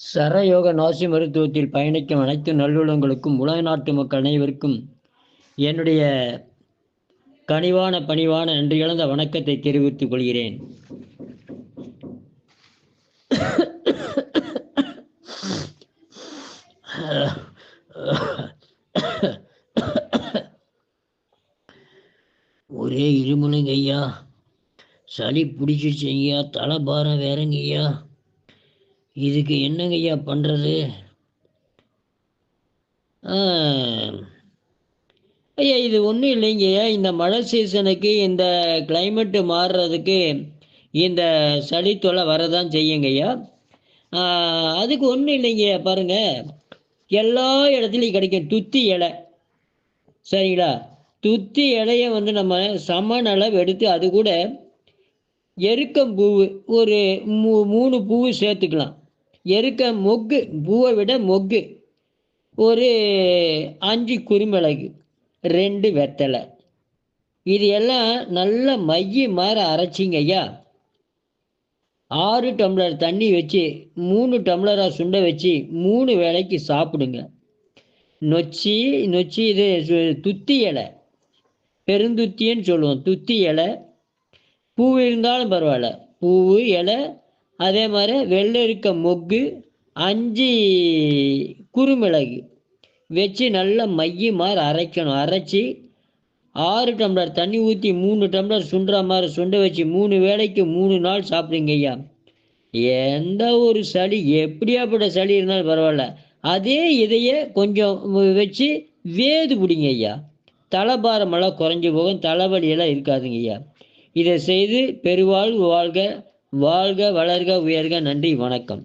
சரயோக நாசி மருத்துவத்தில் பயணிக்கும் அனைத்து நல்லுள்ளங்களுக்கும் உலக நாட்டு மக்கள் அனைவருக்கும் என்னுடைய கனிவான பணிவான நன்றி இழந்த வணக்கத்தை தெரிவித்துக் கொள்கிறேன். ஒரே இருமலுங்க ஐயா சளி பிடிச்சிச்சு ஐயா தலைபாரம் வேறங்கய்யா. இதுக்கு என்னங்க ஐயா பண்ணுறது ஐயா இது ஒன்றும் இல்லைங்க ஐயா இந்த மழை சீசனுக்கு இந்த கிளைமேட்டு மாறுறதுக்கு இந்த சளி தொலை வரதான் செய்யுங்க ஐயா அதுக்கு ஒன்றும் இல்லைங்க பாருங்கள் எல்லா இடத்துலையும் கிடைக்கும் துத்தி இலை. சரிங்களா? துத்தி இலைய வந்து நம்ம சமநளவு எடுத்து அது கூட எருக்கம் பூவு ஒரு மூ மூணு பூவு சேர்த்துக்கலாம். எருக்க மொக்கு பூவை விட மொக்கு. ஒரு அஞ்சு குருமிளகு ரெண்டு வெத்தலை. இது எல்லாம் நல்ல மைய மாதிரி அரைச்சிங்க ஐயா. ஆறு டம்ளர் தண்ணி வச்சு மூணு டம்ளராக சுண்ட வச்சு மூணு வேளைக்கு சாப்பிடுங்க. நொச்சி நொச்சி இது துத்தி இலை. பெருந்துத்தின்னு சொல்லுவோம் துத்தி இலை. பூ இருந்தாலும் பரவாயில்ல. பூவு இலை அதே மாதிரி வெள்ளை மொக்கு அஞ்சு குறுமிளகு வச்சு நல்லா மைய மாதிரி அரைக்கணும். அரைச்சி ஆறு டம்ளர் தண்ணி ஊற்றி மூணு டம்ளர் சுண்டுற மாதிரி சுண்ட வச்சு மூணு வேளைக்கு மூணு நாள் சாப்பிடுங்க ஐயா. எந்த ஒரு சளி எப்படியாப்பட்ட சளி இருந்தாலும் பரவாயில்ல. அதே இதையே கொஞ்சம் வச்சு வேது பிடிங்க ஐயா. தலைபாரமெல்லாம் குறைஞ்சி போகும். தலைவலியெல்லாம் இருக்காதுங்க ஐயா. இதை செய்து பெருவாழ்வு வாழ்க. வாழ்க வளர்க உயர்க நன்றி வணக்கம்